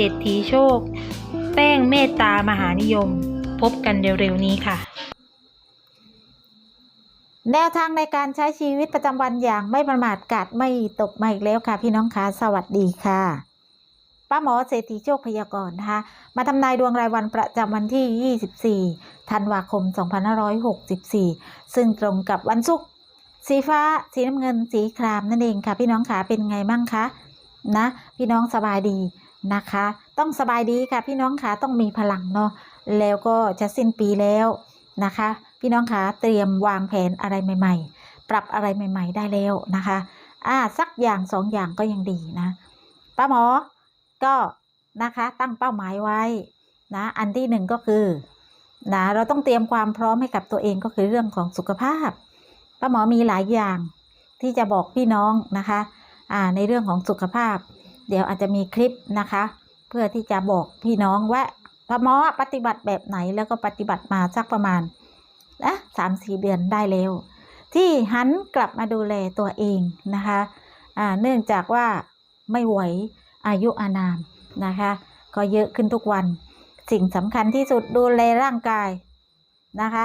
เศรษฐีโชค แป้งเมตตามหานิยม พบกันเร็วๆนี้ค่ะ แนวทางในการใช้ชีวิตประจำวันอย่างไม่ประมาทกาดไม่ตกมาอีกแล้วค่ะ พี่น้องคะสวัสดีค่ะป้าหมอเศรษฐีโชคพยากรณ์นะคะมาทำนายดวงรายวันประจำวันที่ 24 ธันวาคม 2564 ซึ่งตรงกับวันศุกร์สีฟ้า สีน้ำเงิน สีครามนั่นเองค่ะ พี่น้องคะเป็นไงบ้างคะนะ พี่น้องสบายดี นะคะ ต้องสบายดีค่ะพี่น้องคะต้องมีพลังเนาะแล้วก็จะสิ้นปีแล้วนะคะ พี่น้องคะเตรียมวางแผนอะไรใหม่ ๆ ปรับอะไรใหม่ ๆ ได้แล้วนะคะอ่าสักอย่างสองอย่างก็ยังดีนะป้าหมอก็นะคะตั้งเป้าหมายไว้นะอันที่หนึ่งก็คือนะเราต้องเตรียมความพร้อมให้กับตัวเองก็คือเรื่องของสุขภาพป้าหมอมีหลายอย่างที่จะบอกพี่น้องนะคะอ่าในเรื่องของสุขภาพ เดี๋ยวอาจจะมีคลิปนะคะ เพื่อที่จะบอกพี่น้องว่าป้าหมอปฏิบัติแบบไหนแล้วก็ปฏิบัติมาสักประมาณนะสามสี่เดือนได้แล้ว ที่หันกลับมาดูแลตัวเองนะคะเนื่องจากว่าไม่ไหวอายุอานามนะคะ ก็เยอะขึ้นทุกวัน สิ่งสำคัญที่สุดดูแลร่างกายนะคะ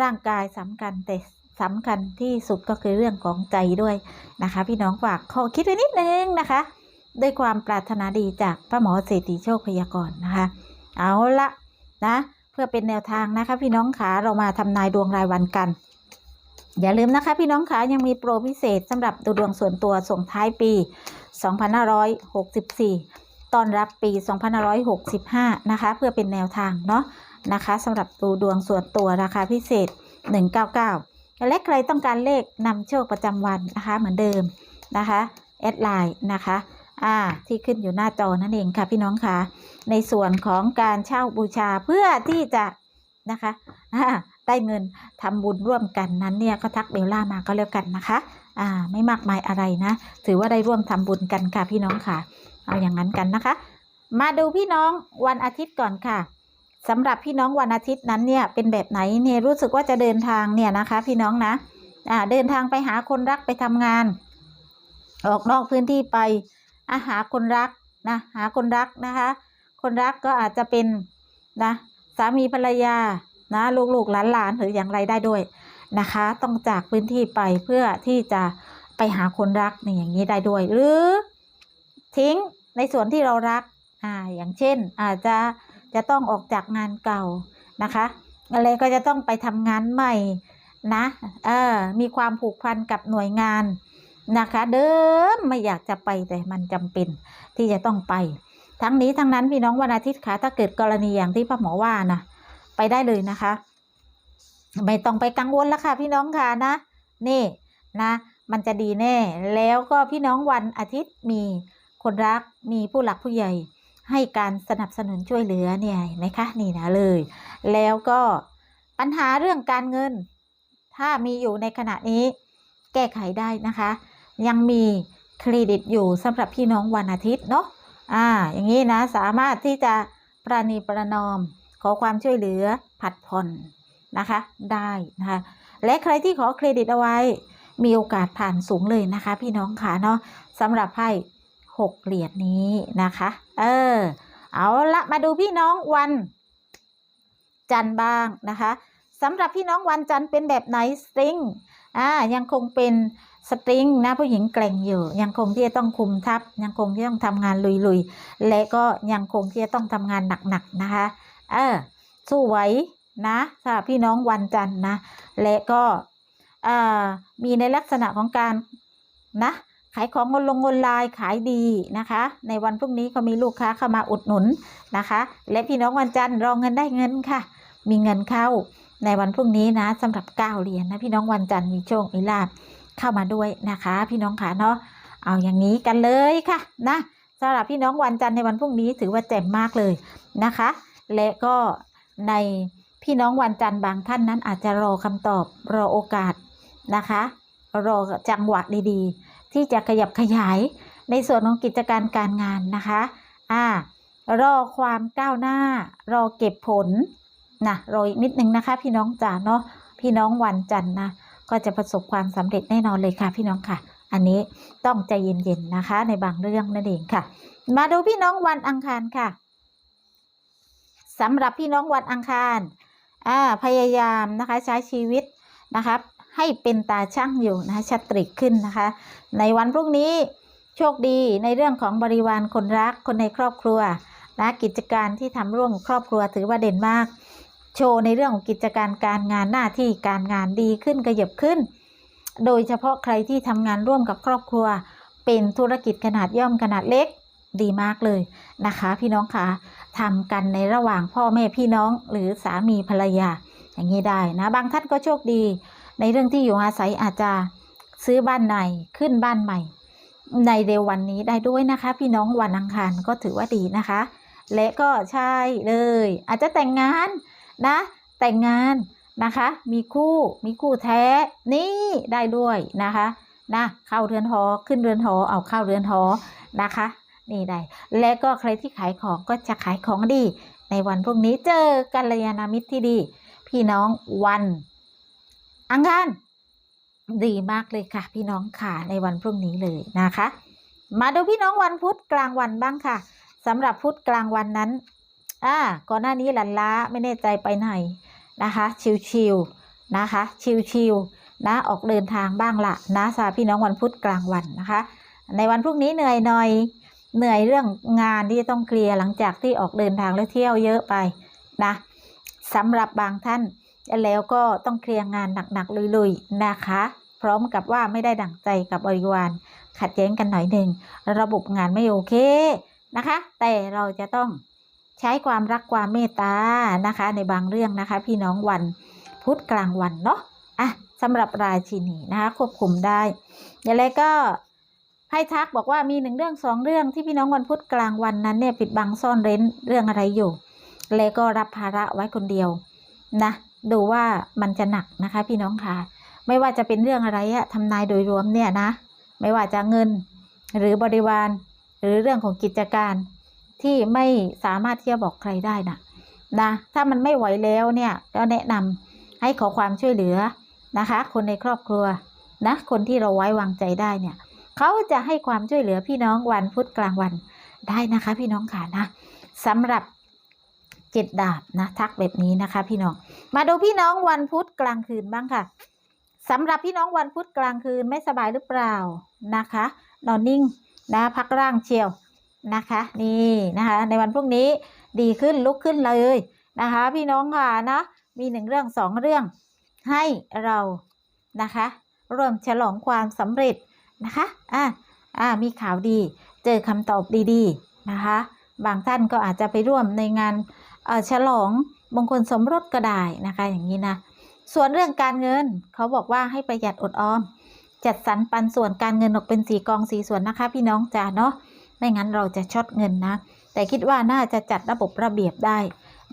ร่างกายสำคัญแต่สำคัญที่สุดก็คือเรื่องของใจด้วยนะคะ พี่น้องฝากข้อคิดไว้นิดนึงนะคะ ด้วยความปรารถนาดีจากพระหมอเศรษฐีโชคพยากรณ์นะคะ เอาละนะ เพื่อเป็นแนวทางนะคะ พี่น้องขาเรามาทำนายดวงรายวันกัน อย่าลืมนะคะ พี่น้องขายังมีโปรพิเศษสำหรับดูดวงส่วนตัวส่งท้ายปี 2564 ตอนรับปี 2565 นะคะ เพื่อเป็นแนวทางเนาะนะคะสำหรับดูดวงส่วนตัวราคาพิเศษ 199 และใครต้องการเลขนำโชคประจำวันนะคะเหมือนเดิมนะคะแอดไลน์นะคะ อ่าที่ขึ้นอยู่หน้าจอนั่นเองค่ะ พี่น้องค่ะ ในส่วนของการเช่าบูชาเพื่อที่จะนะคะได้เงินทำบุญร่วมกันนั้นเนี่ยก็ทักเบลล่ามาก็แล้วกันนะคะ อ่า ไม่มากมายอะไรนะ ถือว่าได้ร่วมทำบุญกันค่ะพี่น้องค่ะ เอาอย่างนั้นกันนะคะ มาดูพี่น้องวันอาทิตย์ก่อนค่ะสำหรับพี่น้องวันอาทิตย์นั้นเนี่ยเป็นแบบไหนเนี่ยรู้สึกว่าจะเดินทางเนี่ยนะคะ พี่น้องนะอ่าเดินทางไปหาคนรักไปทำงาน ออกนอกพื้นที่ไป อาหาคนรักนะหาคนรักนะคะ คนรักก็อาจจะเป็นนะสามีภรรยานะลูกๆหลานๆหรืออย่างไรได้ด้วยนะคะ ต้องจากพื้นที่ไปเพื่อที่จะไปหาคนรักนี่อย่างนี้ได้ด้วย หรือทิ้งในส่วนที่เรารักอ่าอย่างเช่น อาจจะจะต้องออกจากงานเก่านะคะอะไรก็จะต้องไปทำงานใหม่นะเออมีความผูกพันกับหน่วยงาน นะคะ เดิมไม่อยากจะไปแต่มันจำเป็นที่จะต้องไป ทั้งนี้ทั้งนั้นพี่น้องวันอาทิตย์ค่ะถ้าเกิดกรณีอย่างที่ป้าหมอว่านะไปได้เลยนะคะ ไม่ต้องไปกังวลแล้วค่ะ พี่น้องค่ะนะ นี่นะ มันจะดีแน่ แล้วก็พี่น้องวันอาทิตย์มีคนรักมีผู้หลักผู้ใหญ่ให้การสนับสนุนช่วยเหลือเนี่ยเห็นไหมคะนี่นะเลย แล้วก็ปัญหาเรื่องการเงิน ถ้ามีอยู่ในขณะนี้แก้ไขได้นะคะ ยังมีเครดิตอยู่สำหรับพี่น้องวันอาทิตย์เนาะอ่าอย่างนี้นะสามารถที่จะประนีประนอมขอความช่วยเหลือผัดผ่อนนะคะได้นะคะและใครที่ขอเครดิตเอาไว้ มีโอกาสผ่านสูงเลยนะคะ พี่น้องค่ะเนาะสำหรับไพ่หกเหรียญนี้นะคะ เออ เอาละมาดูพี่น้องวัน จันทร์บ้างนะคะสำหรับพี่น้องวันจันทร์เป็นแบบไหนสตริงอ่ายังคงเป็น สตริงนะผู้หญิงแกร่งอยู่ยังคงที่จะต้องคุมทัพ ยังคงที่ต้องทำงานลุยๆ และก็ยังคงที่จะต้องทำงานหนักๆนะคะเออสู้ไหวนะสำหรับพี่น้องวันจันทร์นะและก็อ่ามีในลักษณะของการนะขายของออนลงออนไลน์ขายดีนะคะ ในวันพรุ่งนี้ก็มีลูกค้าเข้ามาอุดหนุนนะคะ และพี่น้องวันจันทร์รองเงินได้เงินค่ะ มีเงินเข้าในวันพรุ่งนี้นะสำหรับเก้าเหรียญนะพี่น้องวันจันทร์มีโชคมีลาภ เข้ามาด้วยนะคะ พี่น้องค่ะเนาะเอาอย่างนี้กันเลยค่ะนะสำหรับพี่น้องวันจันทร์ในวันพรุ่งนี้ถือว่าแจ่มมากเลยนะคะ และก็ในพี่น้องวันจันทร์บางท่านนั้นอาจจะรอคำตอบรอโอกาสนะคะ รอจังหวะดีๆ ที่จะขยับขยายในส่วนของกิจการการงานนะคะอ่ารอความก้าวหน้า รอเก็บผลนะรออีกนิดนึงนะคะ พี่น้องจ๋าเนาะพี่น้องวันจันทร์นะ ก็จะประสบความสำเร็จแน่นอนเลยค่ะพี่น้องค่ะ อันนี้ต้องใจเย็นๆนะคะ ในบางเรื่องนั่นเองค่ะ มาดูพี่น้องวันอังคารค่ะสำหรับพี่น้องวันอังคารอ่าพยายามนะคะใช้ชีวิตนะครับให้เป็นตาช่างอยู่นะคะชัดตริกขึ้นนะคะ ในวันพรุ่งนี้โชคดีในเรื่องของบริวารคนรักคนในครอบครัวนะกิจการที่ทำร่วมครอบครัวถือว่าเด่นมาก ชว์ในเรื่องของกิจการการงานหน้าที่การงานดีขึ้นกระยบขึ้น โดยเฉพาะใครที่ทำงานร่วมกับครอบครัว เป็นธุรกิจขนาดย่อมขนาดเล็กดีมากเลยนะคะ พี่น้องคะทำกันในระหว่างพ่อแม่พี่น้องหรือสามีภรรยา อย่างนี้ได้นะ บางท่านก็โชคดี ในเรื่องที่อยู่อาศัยอาจจะซื้อบ้านในขึ้นบ้านใหม่ ในเร็ววันนี้ได้ด้วยนะคะ พี่น้องวันอังคารก็ถือว่าดีนะคะ และก็ใช่เลย อาจจะแต่งงาน นะ แต่งงานนะคะ มีคู่มีคู่แท้นี่ได้ด้วยนะคะนะเข้าเรือนหอขึ้นเรือนหอเอาเข้าเรือนหอนะคะ นี่ได้ และก็ใครที่ขายของก็จะขายของดี ในวันพรุ่งนี้เจอกัลยาณมิตรที่ดี พี่น้องวันอังคารดีมากเลยค่ะ พี่น้องค่ะในวันพรุ่งนี้เลยนะคะ มาดูพี่น้องวันพุธกลางวันบ้างค่ะสำหรับพุธกลางวันนั้น อ่าก่อนหน้านี้หลันล้าไม่แน่ใจไปไหนนะคะ ชิวๆนะคะ ชิวๆนะออกเดินทางบ้างละนะสำหรับพี่น้องวันพุธกลางวันนะคะ ในวันพรุ่งนี้เหนื่อยหน่อยเหนื่อยเรื่องงานที่จะต้องเคลียร์หลังจากที่ออกเดินทางและเที่ยวเยอะไปนะสำหรับบางท่านแล้วก็ต้องเคลียร์งานหนักๆลุยๆนะคะ พร้อมกับว่าไม่ได้ดั่งใจกับบริวาร ขัดแย้งกันหน่อยหนึ่งระบบงานไม่โอเคนะคะ แต่เราจะต้อง ใช้ความรักความเมตตานะคะ ในบางเรื่องนะคะ พี่น้องวันพุธกลางวันเนาะอะสำหรับราชินีนะคะ ควบคุมได้อย่างไรก็ไพ่ทักบอกว่ามีหนึ่งเรื่องสองเรื่องที่พี่น้องวันพุธกลางวันนั้นเนี่ยปิดบังซ่อนเร้นเรื่องอะไรอยู่ แล้วก็รับภาระไว้คนเดียวนะดูว่ามันจะหนักนะคะ พี่น้องค่ะ ไม่ว่าจะเป็นเรื่องอะไรอะทำนายโดยรวมเนี่ยนะ ไม่ว่าจะเงินหรือบริวาร หรือเรื่องของกิจการ ที่ไม่สามารถที่จะบอกใครได้นะนะ ถ้ามันไม่ไหวแล้วเนี่ยก็แนะนำให้ขอความช่วยเหลือนะคะ คนในครอบครัวนะคนที่เราไว้วางใจได้เนี่ยเขาจะให้ความช่วยเหลือพี่น้องวันพุธกลางวันได้นะคะ พี่น้องค่ะนะสำหรับเจ็ดดาบนะทักแบบนี้นะคะ พี่น้อง มาดูพี่น้องวันพุธกลางคืนบ้างค่ะสำหรับพี่น้องวันพุธกลางคืนไม่สบายหรือเปล่านะคะ นอนนิ่งนะพักร่างเชียว นะคะ นี่นะคะ ในวันพรุ่งนี้ดีขึ้นลุกขึ้นเลยนะคะ พี่น้องค่ะนะมีหนึ่งเรื่องสองเรื่องให้เรานะคะร่วมฉลองความสำเร็จนะคะอ่าอ่ามีข่าวดี เจอคำตอบดีๆนะคะ บางท่านก็อาจจะไปร่วมในงานเอ่อฉลองมงคลสมรสก็ได้นะคะอย่างนี้นะส่วนเรื่องการเงินเขาบอกว่าให้ประหยัดอดออม จัดสรรปันส่วนการเงินออกเป็นสีกองสีส่วนนะคะ พี่น้องจ๋าเนาะ ไม่งั้นเราจะช็อตเงินนะ แต่คิดว่าน่าจะจัดระบบระเบียบได้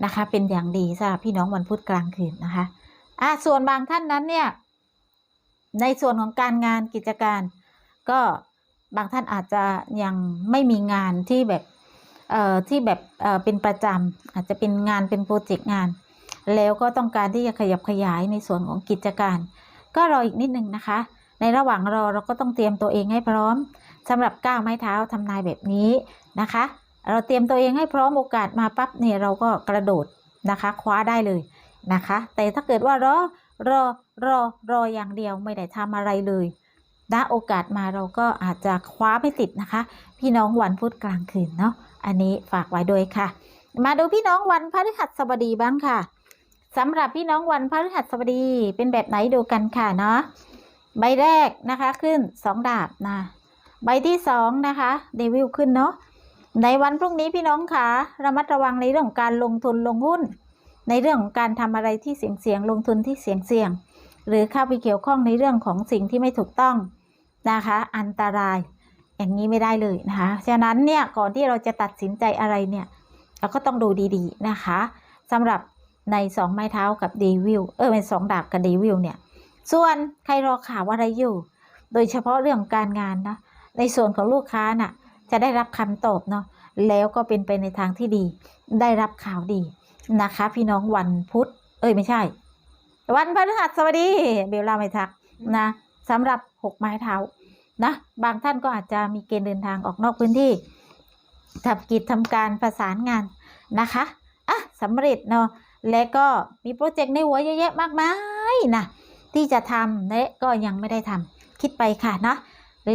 นะคะ เป็นอย่างดีสำหรับพี่น้องวันพุธกลางคืนนะคะอ่าส่วนบางท่านนั้นเนี่ย ในส่วนของการงานกิจการ ก็บางท่านอาจจะยังไม่มีงานที่แบบเอ่อที่แบบเอ่อเป็นประจำอาจจะเป็นงานเป็นโปรเจกต์งาน แล้วก็ต้องการที่จะขยับขยายในส่วนของกิจการ ก็รออีกนิดนึงนะคะ ในระหว่างรอเราก็ต้องเตรียมตัวเองให้พร้อม สำหรับก้าวไม้เท้าทำนายแบบนี้นะคะ เราเตรียมตัวเองให้พร้อมโอกาสมาปั๊บเนี่ยเราก็กระโดดนะคะคว้าได้เลยนะคะ แต่ถ้าเกิดว่ารอรอรอรออย่างเดียวไม่ได้ทำอะไรเลยนะโอกาสมาเราก็อาจจะคว้าไม่ติดนะคะ พี่น้องวันพุธกลางคืนเนาะอันนี้ฝากไว้ด้วยค่ะ มาดูพี่น้องวันพฤหัสบดีบ้างค่ะสำหรับพี่น้องวันพฤหัสบดีเป็นแบบไหนดูกันค่ะเนาะใบแรกนะคะขึ้นสองดาบนะ ใบที่สองนะคะเดวิลขึ้นเนาะในวันพรุ่งนี้พี่น้องคะระมัดระวังในเรื่องของการลงทุนลงหุ้น ในเรื่องของการทำอะไรที่เสี่ยงเสี่ยงๆลงทุนที่เสี่ยงเสี่ยงๆหรือเข้าไปเกี่ยวข้องในเรื่องของสิ่งที่ไม่ถูกต้องนะคะ อันตรายอย่างนี้ไม่ได้เลยนะคะฉะนั้นเนี่ยก่อนที่เราจะตัดสินใจอะไรเนี่ยเราก็ต้องดูดีๆนะคะสำหรับในสองไม้เท้ากับเดวิลเออเป็นสองดาบกับเดวิลเนี่ยส่วนใครรอข่าวอะไรอยู่ โดยเฉพาะเรื่องการงานนะ ในส่วนของลูกค้าน่ะจะได้รับคำตอบเนาะแล้วก็เป็นไปในทางที่ดี ได้รับข่าวดีนะคะ พี่น้องวันพุธ เอ้ยไม่ใช่ วันพฤหัสบดี เบลล่าไม่ทักนะสำหรับหกไม้เท้านะบางท่านก็อาจจะมีเกณฑ์เดินทางออกนอกพื้นที่ทำกิจทำการประสานงานนะคะอะสำเร็จเนาะและก็มีโปรเจกต์ในหัวเยอะแยะมากมายนะที่จะทำและก็ยังไม่ได้ทำคิดไปค่ะนะ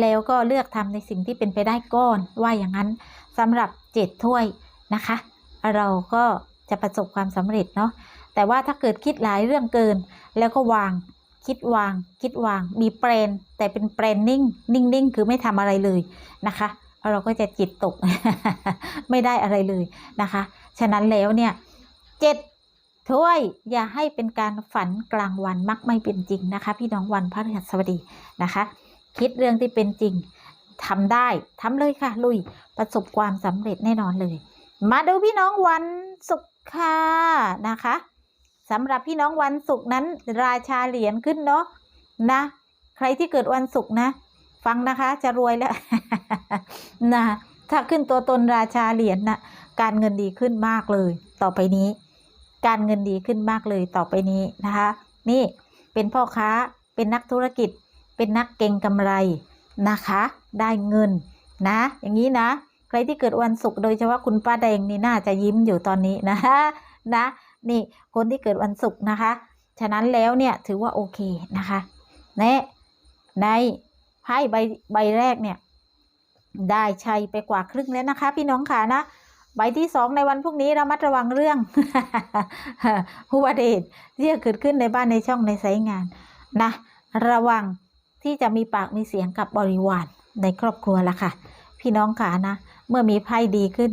แล้วก็เลือกทำในสิ่งที่เป็นไปได้ก่อนว่าอย่างนั้นสำหรับเจ็ดถ้วยนะคะ เราก็จะประสบความสำเร็จเนาะแต่ว่าถ้าเกิดคิดหลายเรื่องเกิน แล้วก็วางคิดวาง คิดวางมีเปรนแต่เป็นเปรนนิ่งนิ่งนิ่งคือไม่ทำอะไรเลยนะคะเราก็จะจิตตก ไม่ได้อะไรเลยนะคะ ฉะนั้นแล้วเนี่ยเจ็ดถ้วยอย่าให้เป็นการฝันกลางวันมักไม่เป็นจริงนะคะ พี่น้องวันพระฤหัสบดีนะคะ คิดเรื่องที่เป็นจริงทำได้ทำเลยค่ะ ลุยประสบความสำเร็จแน่นอนเลย มาดูพี่น้องวันศุกร์ค่ะนะคะสำหรับพี่น้องวันศุกร์นั้น ราชาเหรียญขึ้นเนาะนะ ใครที่เกิดวันศุกร์นะ ฟังนะคะจะรวยแล้วนะถ้าขึ้นตัวตนราชาเหรียญนะการเงินดีขึ้นมากเลย ต่อไปนี้ การเงินดีขึ้นมากเลยต่อไปนี้นะคะ นี่เป็นพ่อค้าเป็นนักธุรกิจ เป็นนักเก็งกำไรนะคะ ได้เงินนะ อย่างนี้นะ ใครที่เกิดวันศุกร์โดยเฉพาะคุณป้าแดงนี่น่าจะยิ้มอยู่ตอนนี้นะนะ นี่คนที่เกิดวันศุกร์นะคะ ฉะนั้นแล้วเนี่ยถือว่าโอเคนะคะเนะในไพ่ใบใบแรกเนี่ย ได้ชัยไปกว่าครึ่งแล้วนะคะ พี่น้องค่ะนะใบที่สองในวันพรุ่งนี้ระมัดระวังเรื่องอุบัติเหตุที่จะเกิดขึ้นในบ้านในช่องในไซต์งานนะ ระวัง ที่จะมีปากมีเสียงกับบริวารในครอบครัวละค่ะ พี่น้องค่ะนะ เมื่อมีไพ่ดีขึ้น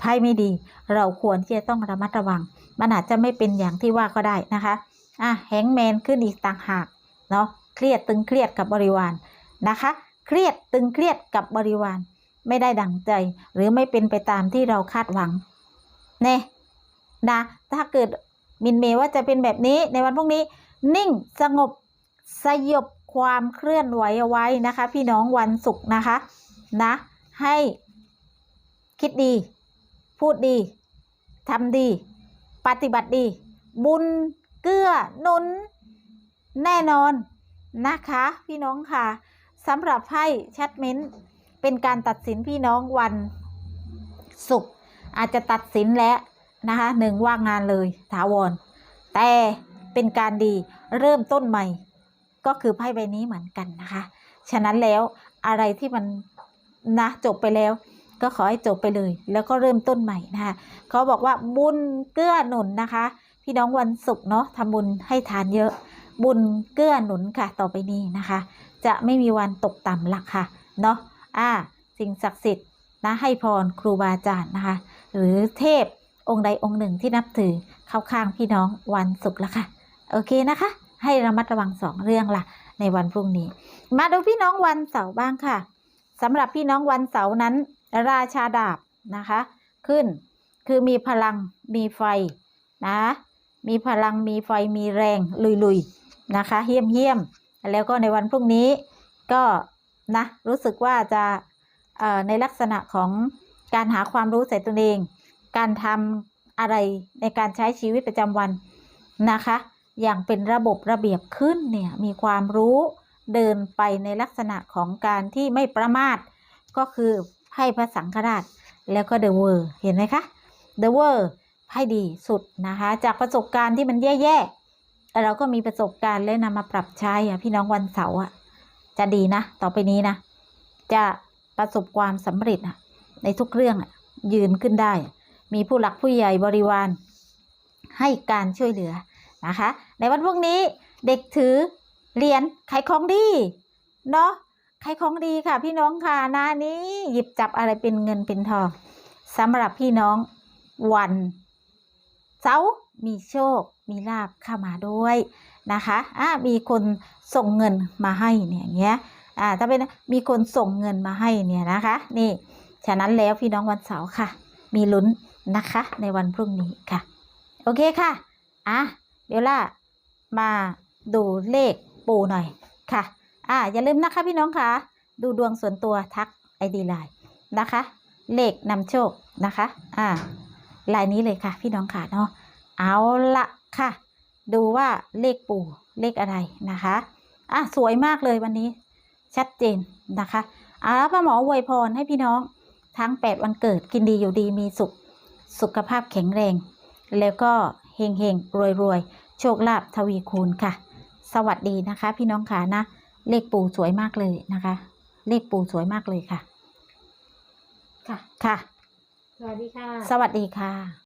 ไพ่ไม่ดี เราควรที่จะต้องระมัดระวัง มันอาจจะไม่เป็นอย่างที่ว่าก็ได้นะคะอะแฮงแมนขึ้นอีกต่างหากเนาะเครียดตึงเครียดกับบริวารนะคะ เครียดตึงเครียดกับบริวาร ไม่ได้ดังใจ หรือไม่เป็นไปตามที่เราคาดหวังเน่นะถ้าเกิดมินเมว่าจะเป็นแบบนี้ในวันพรุ่งนี้ นิ่งสงบสยบ ความเคลื่อนไหวเอาไว้นะคะ พี่น้องวันศุกร์นะคะนะ ให้คิดดี พูดดีทำดี ปฏิบัติดี บุญเกื้อหนุน แน่นอนนะคะ พี่น้องค่ะสำหรับไพ่แชทเมนต์เป็นการตัดสินพี่น้องวันศุกร์อาจจะตัดสินแล้วนะคะหนึ่งว่างงานเลยถาวร แต่เป็นการดีเริ่มต้นใหม่ ก็คือไพ่ใบนี้เหมือนกันนะคะ ฉะนั้นแล้วอะไรที่มันนะจบไปแล้ว ก็ขอให้จบไปเลย แล้วก็เริ่มต้นใหม่นะคะเขาบอกว่าบุญเกื้อหนุนนะคะ พี่น้องวันศุกร์เนาะทำบุญให้ทานเยอะ บุญเกื้อหนุนค่ะ ต่อไปนี้นะคะ จะไม่มีวันตกต่ำหลักค่ะเนาะอ่า สิ่งศักดิ์สิทธิ์นะให้พรครูบาอาจารย์นะคะ หรือเทพองค์ใดองค์หนึ่งที่นับถือเข้าข้างพี่น้องวันศุกร์ละค่ะ โอเคนะคะ ให้ระมัดระวังสองเรื่องล่ะ ในวันพรุ่งนี้ มาดูพี่น้องวันเสาร์บ้างค่ะสำหรับพี่น้องวันเสาร์นั้น ราชาดาบนะคะ ขึ้นคือมีพลังมีไฟนะมีพลังมีไฟมีแรงลุยๆนะคะเยี่ยมเยี่ยมแล้วก็ในวันพรุ่งนี้ก็นะรู้สึกว่าจะในลักษณะของการหาความรู้ใส่ตัวเอง การทำอะไรในการใช้ชีวิตประจำวันนะคะ อย่างเป็นระบบระเบียบขึ้นเนี่ยมีความรู้เดินไปในลักษณะของการที่ไม่ประมาท ก็คือไพ่พระสังฆราช แล้วก็เดอะเวอร์เห็นไหมคะเดอะเวอร์ไพ่ดีสุดนะคะ จากประสบการณ์ที่มันแย่ๆเราก็มีประสบการณ์และนำมาปรับใช้อะพี่น้องวันเสาร์อะจะดีนะ ต่อไปนี้นะ จะประสบความสำเร็จอะในทุกเรื่องอะยืนขึ้นได้ มีผู้หลักผู้ใหญ่บริวารให้การช่วยเหลือ นะคะ ในวันพรุ่งนี้เด็กถือเหรียญขายของดีเนาะขายของดีค่ะ พี่น้องค่ะนานี้หยิบจับอะไรเป็นเงินเป็นทองสำหรับพี่น้องวันเสาร์มีโชค มีลาบเข้ามาด้วยนะคะอ่ามีคนส่งเงินมาให้เนี่ยอย่างเงี้ยอ่าถ้าเป็นมีคนส่งเงินมาให้เนี่ยนะคะ นี่ฉะนั้นแล้วพี่น้องวันเสาร์ค่ะ มีลุ้นนะคะ ในวันพรุ่งนี้ค่ะ โอเคค่ะอะ เดี๋ยวล่ะมาดูเลขปูหน่อยค่ะ อะอย่าลืมนะคะพี่น้องค่ะ ดูดวงส่วนตัวทักไอดีไลน์นะคะ เลขนำโชคนะคะ อ่าลายนี้เลยค่ะ พี่น้องค่ะเนาะ เอาละค่ะ ดูว่าเลขปู่เลขอะไรนะคะ อะสวยมากเลยวันนี้ ชัดเจนนะคะ เอาละป้าหมออวยพรให้พี่น้องทั้ง 8 วันเกิดกินดีอยู่ดีมีสุข สุขภาพแข็งแรง แล้วก็ เฮงเฮงรวยรวยๆโชคลาภทวีคูณค่ะ สวัสดีนะคะ พี่น้องขานะ เลขปูสวยมากเลยนะคะ เลขปูสวยมากเลยค่ะ ค่ะ ค่ะ สวัสดีค่ะ สวัสดีค่ะ